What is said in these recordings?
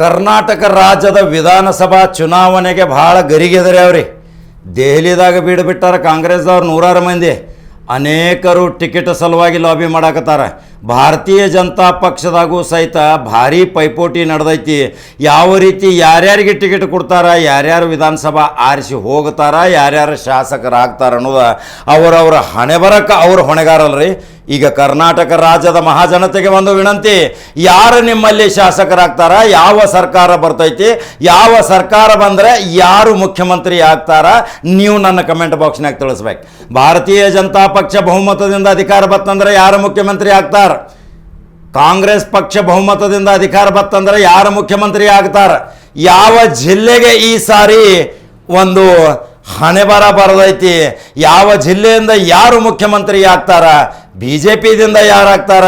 ಕರ್ನಾಟಕ ರಾಜ್ಯದ ವಿಧಾನಸಭಾ ಚುನಾವಣೆಗೆ ಭಾಳ ಗರಿಗೆದರೆ ಅವ್ರಿ. ದೆಹಲಿದಾಗ ಬೀಡುಬಿಟ್ಟಾರ ಕಾಂಗ್ರೆಸ್ದವ್ರು ನೂರಾರು ಮಂದಿ. ಅನೇಕರು ಟಿಕೆಟ್ ಸಲುವಾಗಿ ಲಾಬಿ ಮಾಡಾಕತ್ತಾರ. ಭಾರತೀಯ ಜನತಾ ಪಕ್ಷದಾಗೂ ಸಹಿತ ಭಾರೀ ಪೈಪೋಟಿ ನಡೆದೈತಿ. ಯಾವ ರೀತಿ ಯಾರ್ಯಾರಿಗೆ ಟಿಕೆಟ್ ಕೊಡ್ತಾರ, ಯಾರ್ಯಾರು ವಿಧಾನಸಭಾ ಆರಿಸಿ ಹೋಗ್ತಾರ, ಯಾರ್ಯಾರು ಶಾಸಕರಾಗ್ತಾರ ಅನ್ನೋದು ಅವರವರ ಹಣೆ ಬರಕ್ಕೆ ಅವ್ರು ಹೊಣೆಗಾರಲ್ರಿ. ಈಗ ಕರ್ನಾಟಕ ರಾಜ್ಯದ ಮಹಾಜನತೆಗೆ ಒಂದು ವಿನಂತಿ, ಯಾರು ನಿಮ್ಮಲ್ಲಿ ಶಾಸಕರಾಗ್ತಾರ, ಯಾವ ಸರ್ಕಾರ ಬರ್ತೈತಿ, ಯಾವ ಸರ್ಕಾರ ಬಂದರೆ ಯಾರು ಮುಖ್ಯಮಂತ್ರಿ ಆಗ್ತಾರ, ನೀವು ನನ್ನ ಕಮೆಂಟ್ ಬಾಕ್ಸ್ನಾಗ ತಿಳಿಸ್ಬೇಕು. ಭಾರತೀಯ ಜನತಾ ಪಕ್ಷ ಬಹುಮತದಿಂದ ಅಧಿಕಾರ ಬತ್ತಂದ್ರೆ ಯಾರು ಮುಖ್ಯಮಂತ್ರಿ ಆಗ್ತಾರ? ಕಾಂಗ್ರೆಸ್ ಪಕ್ಷ ಬಹುಮತದಿಂದ ಅಧಿಕಾರ ಬತ್ತಂದ್ರೆ ಯಾರು ಮುಖ್ಯಮಂತ್ರಿ ಆಗ್ತಾರ? ಯಾವ ಜಿಲ್ಲೆಗೆ ಈ ಸಾರಿ ಒಂದು ಹಣೆ ಬರ ಬರದೈತಿ? ಯಾವ ಜಿಲ್ಲೆಯಿಂದ ಯಾರು ಮುಖ್ಯಮಂತ್ರಿ ಆಗ್ತಾರ? ಬಿ ಜೆ ಪಿದಿಂದ ಯಾರಾಗ್ತಾರ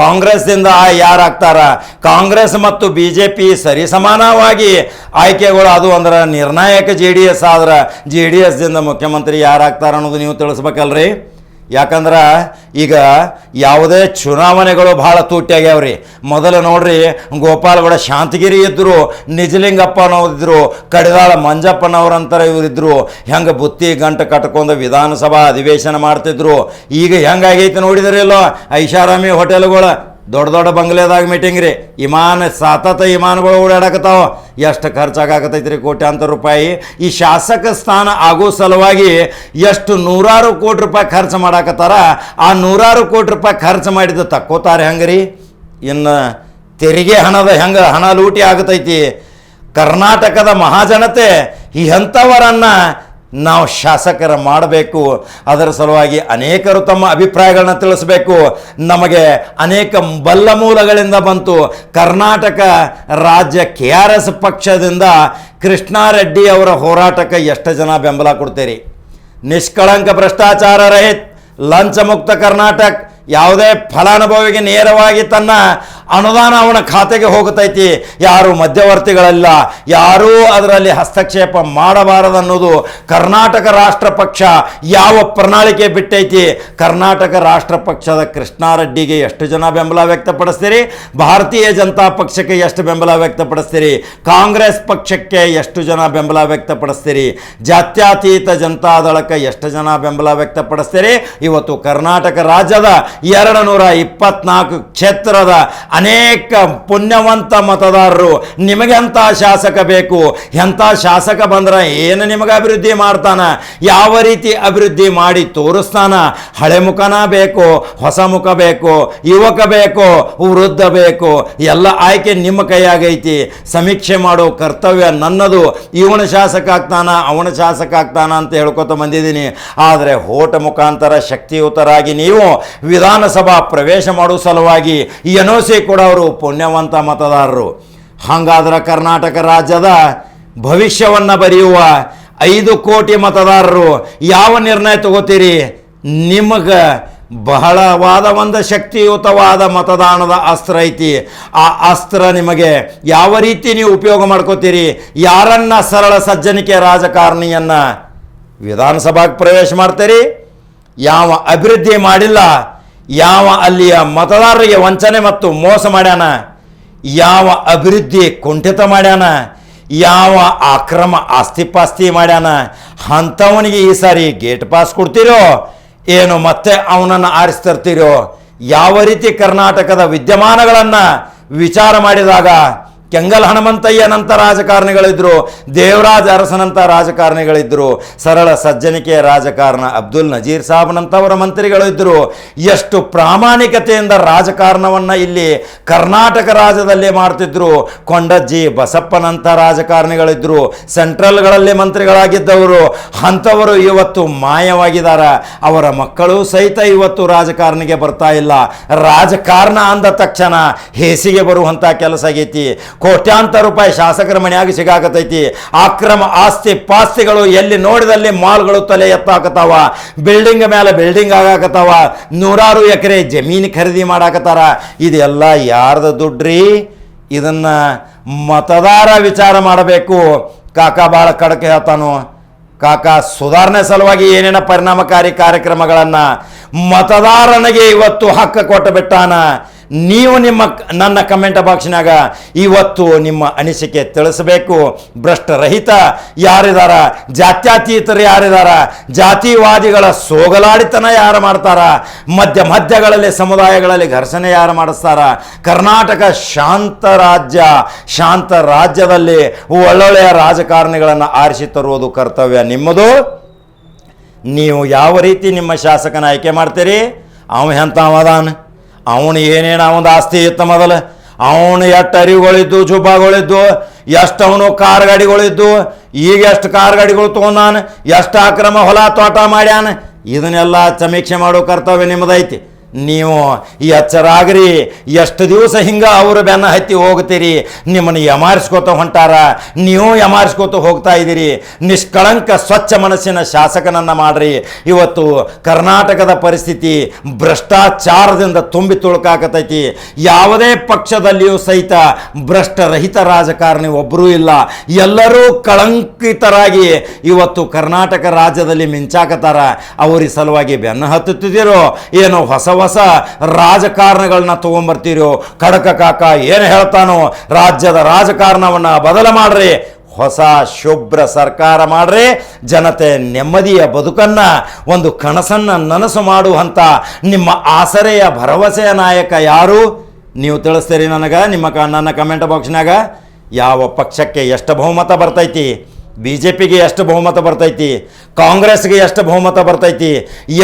ಕಾಂಗ್ರೆಸ್ದಿಂದ ಯಾರಾಗ್ತಾರ? ಕಾಂಗ್ರೆಸ್ ಮತ್ತು ಬಿ ಜೆ ಪಿ ಸರಿಸಮಾನವಾಗಿ ಆಯ್ಕೆಗಳು ಅದು ಅಂದ್ರೆ ನಿರ್ಣಾಯಕ ಜೆ ಡಿ ಎಸ್ ಆದ್ರೆ ಜೆ ಡಿ ಎಸ್ದಿಂದ ಮುಖ್ಯಮಂತ್ರಿ ಯಾರಾಗ್ತಾರ ಅನ್ನೋದು ನೀವು ತಿಳಿಸ್ಬೇಕಲ್ರಿ? ಯಾಕಂದ್ರೆ ಈಗ ಯಾವುದೇ ಚುನಾವಣೆಗಳು ಭಾಳ ತೂಟಿಯಾಗ್ಯಾವ್ರಿ ಮೊದಲು ನೋಡ್ರಿ ಗೋಪಾಲಗೌಡ ಶಾಂತಗಿರಿ ಇದ್ದರು ನಿಜಲಿಂಗಪ್ಪನವ್ರಿದ್ರು ಕಡಿದಾಳ ಮಂಜಪ್ಪನವರಂತರ ಇವರಿದ್ದರು ಹೆಂಗೆ ಬುತ್ತಿ ಗಂಟು ಕಟ್ಕೊಂಡು ವಿಧಾನಸಭಾ ಅಧಿವೇಶನ ಮಾಡ್ತಿದ್ರು, ಈಗ ಹೆಂಗಾಗೈತೆ ನೋಡಿದ್ರಿಲ್ಲೋ ಐಷಾರಾಮಿ ಹೋಟೆಲ್ಗಳು ದೊಡ್ಡ ದೊಡ್ಡ ಬಂಗ್ಲೆದಾಗ ಮೀಟಿಂಗ್ ರೀ. ವಿಮಾನ ಸತತ ವಿಮಾನಗಳು ಓಡಾಡಕತ್ತಾವ. ಎಷ್ಟು ಖರ್ಚಾಗತೈತಿ ರೀ ಕೋಟ್ಯಾಂತರ ರೂಪಾಯಿ. ಈ ಶಾಸಕ ಸ್ಥಾನ ಆಗೋ ಸಲುವಾಗಿ ಎಷ್ಟು ನೂರಾರು ಕೋಟಿ ರೂಪಾಯಿ ಖರ್ಚು ಮಾಡಾಕತ್ತಾರ. ಆ ನೂರಾರು ಕೋಟಿ ರೂಪಾಯಿ ಖರ್ಚು ಮಾಡಿದ್ದು ತಕ್ಕೋತಾರೆ ಹೆಂಗೆ ರೀ ಇನ್ನು ತೆರಿಗೆ ಹಣದ ಹೆಂಗೆ ಹಣ ಲೂಟಿ ಆಗತೈತಿ. ಕರ್ನಾಟಕದ ಮಹಾಜನತೆ ಈ ಅಂಥವರನ್ನು ನಾವು ಶಾಸಕರ ಮಾಡಬೇಕು. ಅದರ ಸಲುವಾಗಿ ಅನೇಕರು ತಮ್ಮ ಅಭಿಪ್ರಾಯಗಳನ್ನ ತಿಳಿಸಬೇಕು. ನಮಗೆ ಅನೇಕ ಬಲ್ಲ ಮೂಲಗಳಿಂದ ಬಂತು. ಕರ್ನಾಟಕ ರಾಜ್ಯ ಕೆ ಆರ್ ಎಸ್ ಪಕ್ಷದಿಂದ ಕೃಷ್ಣಾರೆಡ್ಡಿ ಅವರ ಹೋರಾಟಕ್ಕೆ ಎಷ್ಟು ಜನ ಬೆಂಬಲ ಕೊಡ್ತೀರಿ. ನಿಷ್ಕಳಂಕ ಭ್ರಷ್ಟಾಚಾರ ರಹಿತ್, ಲಂಚಮುಕ್ತ ಕರ್ನಾಟಕ ಯಾವುದೇ ಫಲಾನುಭವಿಗೆ ನೇರವಾಗಿ ತನ್ನ ಅನುದಾನ ಅವನ ಖಾತೆಗೆ ಹೋಗುತ್ತೈತಿ ಯಾರು ಮಧ್ಯವರ್ತಿಗಳಲ್ಲ. ಯಾರೂ ಅದರಲ್ಲಿ ಹಸ್ತಕ್ಷೇಪ ಮಾಡಬಾರದು ಅನ್ನೋದು ಕರ್ನಾಟಕ ರಾಷ್ಟ್ರ ಪಕ್ಷ ಯಾವ ಪ್ರಣಾಳಿಕೆ ಬಿಟ್ಟೈತಿ. ಕರ್ನಾಟಕ ರಾಷ್ಟ್ರ ಪಕ್ಷದ ಕೃಷ್ಣಾರೆಡ್ಡಿಗೆ ಎಷ್ಟು ಜನ ಬೆಂಬಲ ವ್ಯಕ್ತಪಡಿಸ್ತೀರಿ? ಭಾರತೀಯ ಜನತಾ ಪಕ್ಷಕ್ಕೆ ಎಷ್ಟು ಬೆಂಬಲ ವ್ಯಕ್ತಪಡಿಸ್ತೀರಿ? ಕಾಂಗ್ರೆಸ್ ಪಕ್ಷಕ್ಕೆ ಎಷ್ಟು ಜನ ಬೆಂಬಲ ವ್ಯಕ್ತಪಡಿಸ್ತೀರಿ? ಜಾತ್ಯತೀತ ಜನತಾದಳಕ್ಕೆ ಎಷ್ಟು ಜನ ಬೆಂಬಲ ವ್ಯಕ್ತಪಡಿಸ್ತೀರಿ? ಇವತ್ತು ಕರ್ನಾಟಕ ರಾಜ್ಯದ ಎರಡು ನೂರ ಇಪ್ಪತ್ನಾಲ್ಕು ಕ್ಷೇತ್ರದ ಅನೇಕ ಪುಣ್ಯವಂತ ಮತದಾರರು ನಿಮಗೆ ಎಂಥ ಶಾಸಕ ಬೇಕು, ಎಂಥ ಶಾಸಕ ಬಂದ್ರೆ ಏನು ನಿಮಗೆ ಅಭಿವೃದ್ಧಿ ಮಾಡ್ತಾನೆ, ಯಾವ ರೀತಿ ಅಭಿವೃದ್ಧಿ ಮಾಡಿ ತೋರಿಸ್ತಾನ, ಹಳೆ ಮುಖನ ಬೇಕು, ಹೊಸ ಮುಖ ಬೇಕು, ಯುವಕ ಬೇಕು, ವೃದ್ಧ ಬೇಕು, ಎಲ್ಲ ಆಯ್ಕೆ ನಿಮ್ಮ ಕೈಯಾಗೈತಿ ಸಮೀಕ್ಷೆ ಮಾಡೋ ಕರ್ತವ್ಯ ನನ್ನದು, ಇವನ ಶಾಸಕ ಆಗ್ತಾನ, ಅವನ ಶಾಸಕ ಆಗ್ತಾನ ಅಂತ ಹೇಳ್ಕೊತ ಬಂದಿದ್ದೀನಿ. ಆದರೆ ಹೋಟ ಮುಖಾಂತರ ಶಕ್ತಿಯುತರಾಗಿ ನೀವು ವಿಧಾನಸಭಾ ಪ್ರವೇಶ ಮಾಡುವ ಸಲುವಾಗಿ ಎನ್ ಒ ಸಿ ಕೊಡೋರು ಪುಣ್ಯವಂತ ಮತದಾರರು. ಹಾಗಾದ್ರೆ ಕರ್ನಾಟಕ ರಾಜ್ಯದ ಭವಿಷ್ಯವನ್ನು ಬರೆಯುವ ಐದು ಕೋಟಿ ಮತದಾರರು ಯಾವ ನಿರ್ಣಯ ತಗೋತೀರಿ? ನಿಮಗೆ ಬಹಳವಾದ ಒಂದು ಶಕ್ತಿಯುತವಾದ ಮತದಾನದ ಅಸ್ತ್ರ ಐತಿ. ಆ ಅಸ್ತ್ರ ನಿಮಗೆ ಯಾವ ರೀತಿ ನೀವು ಉಪಯೋಗ ಮಾಡ್ಕೋತೀರಿ? ಯಾರನ್ನ ಸರಳ ಸಜ್ಜನಿಕೆ ರಾಜಕಾರಣಿಯನ್ನು ವಿಧಾನಸಭಾಗೆ ಪ್ರವೇಶ ಮಾಡ್ತೀರಿ? ಯಾವ ಅಭಿವೃದ್ಧಿ ಮಾಡಿಲ್ಲ? ಯಾವ ಅಲ್ಲಿಯ ಮತದಾರರಿಗೆ ವಂಚನೆ ಮತ್ತು ಮೋಸ ಮಾಡ್ಯಾನ? ಯಾವ ಅಭಿವೃದ್ಧಿ ಕುಂಠಿತ ಮಾಡ್ಯಾನ? ಯಾವ ಅಕ್ರಮ ಆಸ್ತಿಪಾಸ್ತಿ ಮಾಡ್ಯಾನ? ಅಂಥವನಿಗೆ ಈ ಸಾರಿ ಗೇಟ್ ಪಾಸ್ ಕೊಡ್ತೀರೋ? ಏನು ಮತ್ತೆ ಅವನನ್ನು ಆರಿಸ್ತಿರ್ತೀರೋ? ಯಾವ ರೀತಿ ಕರ್ನಾಟಕದ ವಿದ್ಯಮಾನಗಳನ್ನು ವಿಚಾರ ಮಾಡಿದಾಗ ಕೆಂಗಲ್ ಹನುಮಂತಯ್ಯನಂಥ ರಾಜಕಾರಣಿಗಳಿದ್ರು, ದೇವರಾಜ ಅರಸನಂಥ ರಾಜಕಾರಣಿಗಳಿದ್ದರು ಸರಳ ಸಜ್ಜನಿಕೆಯ ರಾಜಕಾರಣ ಅಬ್ದುಲ್ ನಜೀರ್ ಸಾಬ್ನಂಥವರ ಮಂತ್ರಿಗಳಿದ್ದರು ಎಷ್ಟು ಪ್ರಾಮಾಣಿಕತೆಯಿಂದ ರಾಜಕಾರಣವನ್ನು ಇಲ್ಲಿ ಕರ್ನಾಟಕ ರಾಜ್ಯದಲ್ಲಿ ಮಾಡ್ತಿದ್ರು. ಕೊಂಡಜ್ಜಿ ಬಸಪ್ಪನಂಥ ರಾಜಕಾರಣಿಗಳಿದ್ದರು ಸೆಂಟ್ರಲ್ಗಳಲ್ಲಿ ಮಂತ್ರಿಗಳಾಗಿದ್ದವರು. ಅಂಥವರು ಇವತ್ತು ಮಾಯವಾಗಿದ್ದಾರೆ. ಅವರ ಮಕ್ಕಳು ಸಹಿತ ಇವತ್ತು ರಾಜಕಾರಣಿಗೆ ಬರ್ತಾ ಇಲ್ಲ. ರಾಜಕಾರಣ ಅಂದ ತಕ್ಷಣ ಹೇಸಿಗೆ ಬರುವಂಥ ಕೆಲಸ ಆಗೈತಿ. ಕೋಟ್ಯಾಂತರ ರೂಪಾಯಿ ಶಾಸಕರ ಮನೆಯಾಗಿ ಸಿಗಾಕತೈತಿ. ಅಕ್ರಮ ಆಸ್ತಿ ಪಾಸ್ತಿಗಳು ಎಲ್ಲಿ ನೋಡಿದಲ್ಲಿ ಮಾಲ್ಗಳು ತಲೆ ಎತ್ತಾಕತ್ತಾವ. ಬಿಲ್ಡಿಂಗ್ ಮೇಲೆ ಬಿಲ್ಡಿಂಗ್ ಆಗಾಕತ್ತಾವ. ನೂರಾರು ಎಕರೆ ಜಮೀನು ಖರೀದಿ ಮಾಡಾಕತ್ತಾರ. ಇದೆಲ್ಲ ಯಾರ್ದ ದುಡ್ಡ್ರಿ ಇದನ್ನ ಮತದಾರ ವಿಚಾರ ಮಾಡಬೇಕು. ಕಾಕಾ ಭಾಳ ಕಡಕೆ ಹೇಳ್ತಾನು. ಕಾಕಾ ಸುಧಾರಣೆ ಸಲುವಾಗಿ ಏನೇನ ಪರಿಣಾಮಕಾರಿ ಕಾರ್ಯಕ್ರಮಗಳನ್ನು ಮತದಾರನಿಗೆ ಇವತ್ತು ಹಕ್ಕ ಕೊಟ್ಟು ಬಿಟ್ಟಾನ. ನೀವು ನಿಮ್ಮ ನನ್ನ ಕಮೆಂಟ್ ಬಾಕ್ಸ್ನಾಗ ಇವತ್ತು ನಿಮ್ಮ ಅನಿಸಿಕೆ ತಿಳಿಸಬೇಕು. ಭ್ರಷ್ಟರಹಿತ ಯಾರಿದಾರ, ಜಾತ್ಯತೀತರು ಯಾರಿದಾರ, ಜಾತಿವಾದಿಗಳ ಸೋಗಲಾಡಿತನ ಯಾರು ಮಾಡ್ತಾರ, ಮಧ್ಯ ಮಧ್ಯಗಳಲ್ಲಿ ಸಮುದಾಯಗಳಲ್ಲಿ ಘರ್ಷಣೆ ಯಾರು ಮಾಡಿಸ್ತಾರ, ಕರ್ನಾಟಕ ಶಾಂತ ರಾಜ್ಯ, ಶಾಂತ ರಾಜ್ಯದಲ್ಲಿ ಒಳ್ಳೊಳ್ಳೆಯ ರಾಜಕಾರಣಿಗಳನ್ನು ಆರಿಸಿ ತರುವುದು ಕರ್ತವ್ಯ ನಿಮ್ಮದು. ನೀವು ಯಾವ ರೀತಿ ನಿಮ್ಮ ಶಾಸಕನ ಆಯ್ಕೆ ಮಾಡ್ತೀರಿ? ಅವ ಎಂಥ ಅದಾನ ಅವನು ಏನೇನು ಅವನ ಆಸ್ತಿ ಇತ್ತು ಮೊದಲು? ಅವನು ಎಷ್ಟು ಅರಿವುಗಳಿದ್ದು ಜುಬ್ಬಾಗಳಿದ್ದು ಎಷ್ಟು ಅವನು ಕಾರ್ ಗಾಡಿಗಳಿದ್ದು ಈಗ ಎಷ್ಟು ಕಾರ್ ಗಾಡಿಗಳು ತೊಗೊಂಡಾನ, ಎಷ್ಟು ಅಕ್ರಮ ಹೊಲ ತೋಟ ಮಾಡ್ಯಾನ? ಇದನ್ನೆಲ್ಲ ಸಮೀಕ್ಷೆ ಮಾಡೋ ಕರ್ತವ್ಯ ನಿಮ್ಮದೈತಿ. ನೀವು ಎಚ್ಚರಾಗ್ರಿ. ಎಷ್ಟು ದಿವಸ ಹಿಂಗೆ ಅವರು ಬೆನ್ನ ಹತ್ತಿ ಹೋಗ್ತೀರಿ? ನಿಮ್ಮನ್ನು ಯಮಾರಿಸ್ಕೋತ ಹೊಂಟಾರ? ನೀವು ಯಮಾರಿಸ್ಕೋತ ಹೋಗ್ತಾ ಇದ್ದೀರಿ. ನಿಷ್ಕಳಂಕ ಸ್ವಚ್ಛ ಮನಸ್ಸಿನ ಶಾಸಕನನ್ನು ಮಾಡ್ರಿ. ಇವತ್ತು ಕರ್ನಾಟಕದ ಪರಿಸ್ಥಿತಿ ಭ್ರಷ್ಟಾಚಾರದಿಂದ ತುಂಬಿ ತುಳುಕಾಕತೈತಿ. ಯಾವುದೇ ಪಕ್ಷದಲ್ಲಿಯೂ ಸಹಿತ ಭ್ರಷ್ಟರಹಿತ ರಾಜಕಾರಣಿ ಒಬ್ಬರೂ ಇಲ್ಲ. ಎಲ್ಲರೂ ಕಳಂಕಿತರಾಗಿ ಇವತ್ತು ಕರ್ನಾಟಕ ರಾಜ್ಯದಲ್ಲಿ ಮಿಂಚಾಕತಾರ ಅವರ ಸಲುವಾಗಿ ಬೆನ್ನ ಹತ್ತುತ್ತಿದ್ದೀರೋ? ಏನೋ ಹೊಸ ಹೊಸ ರಾಜಕಾರಣಗಳನ್ನ ತಗೊಂಬರ್ತೀರೋ? ಖಡಕ ಕಾಕ ಏನು ಹೇಳ್ತಾನೋ? ರಾಜ್ಯದ ರಾಜಕಾರಣವನ್ನು ಬದಲು ಮಾಡ್ರಿ. ಹೊಸ ಶುಭ್ರ ಸರ್ಕಾರ ಮಾಡ್ರಿ. ಜನತೆ ನೆಮ್ಮದಿಯ ಬದುಕನ್ನ, ಒಂದು ಕನಸನ್ನ ನನಸು ಮಾಡುವಂಥ ನಿಮ್ಮ ಆಸರೆಯ ಭರವಸೆಯ ನಾಯಕ ಯಾರು? ನೀವು ತಿಳಿಸ್ತೀರಿ ನನಗೆ, ನಿಮ್ಮ ಕ, ನನ್ನ ಕಮೆಂಟ್ ಬಾಕ್ಸ್ನಾಗ ಯಾವ ಪಕ್ಷಕ್ಕೆ ಎಷ್ಟು ಬಹುಮತ ಬರ್ತೈತಿ? ಬಿ ಜೆ ಪಿಗೆ ಎಷ್ಟು ಬಹುಮತ ಬರ್ತೈತಿ? ಕಾಂಗ್ರೆಸ್ಗೆ ಎಷ್ಟು ಬಹುಮತ ಬರ್ತೈತಿ?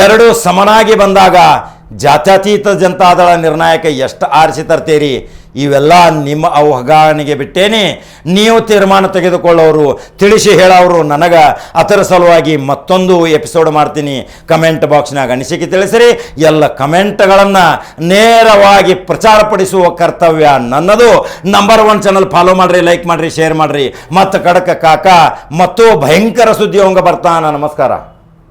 ಎರಡು ಸಮನಾಗಿ ಬಂದಾಗ ಜಾತ್ಯತೀತ ಜನತಾದಳ ನಿರ್ಣಾಯಕ ಎಷ್ಟು ಆರಿಸಿ ತರ್ತೀರಿ? ಇವೆಲ್ಲ ನಿಮ್ಮ ಅವಗಾಹನೆಗೆ ಬಿಟ್ಟೇನೆ. ನೀವು ತೀರ್ಮಾನ ತೆಗೆದುಕೊಳ್ಳೋರು, ತಿಳಿಸಿ ಹೇಳೋರು ನನಗೆ. ಅದರ ಸಲುವಾಗಿ ಮತ್ತೊಂದು ಎಪಿಸೋಡ್ ಮಾಡ್ತೀನಿ. ಕಮೆಂಟ್ ಬಾಕ್ಸ್ನಾಗ ಅನಿಸಿಕೆ ತಿಳಿಸಿರಿ. ಎಲ್ಲ ಕಮೆಂಟ್ಗಳನ್ನು ನೇರವಾಗಿ ಪ್ರಚಾರಪಡಿಸುವ ಕರ್ತವ್ಯ ನನ್ನದು. ನಂಬರ್ ಒನ್ ಚಾನಲ್ ಫಾಲೋ ಮಾಡಿರಿ ಲೈಕ್ ಮಾಡಿರಿ ಶೇರ್ ಮಾಡಿರಿ. ಮತ್ತು ಕಡಕ ಕಾಕ, ಮತ್ತು ಭಯಂಕರ ಸುದ್ದಿ ಅವಂಗ ಬರ್ತಾನ ನಮಸ್ಕಾರ.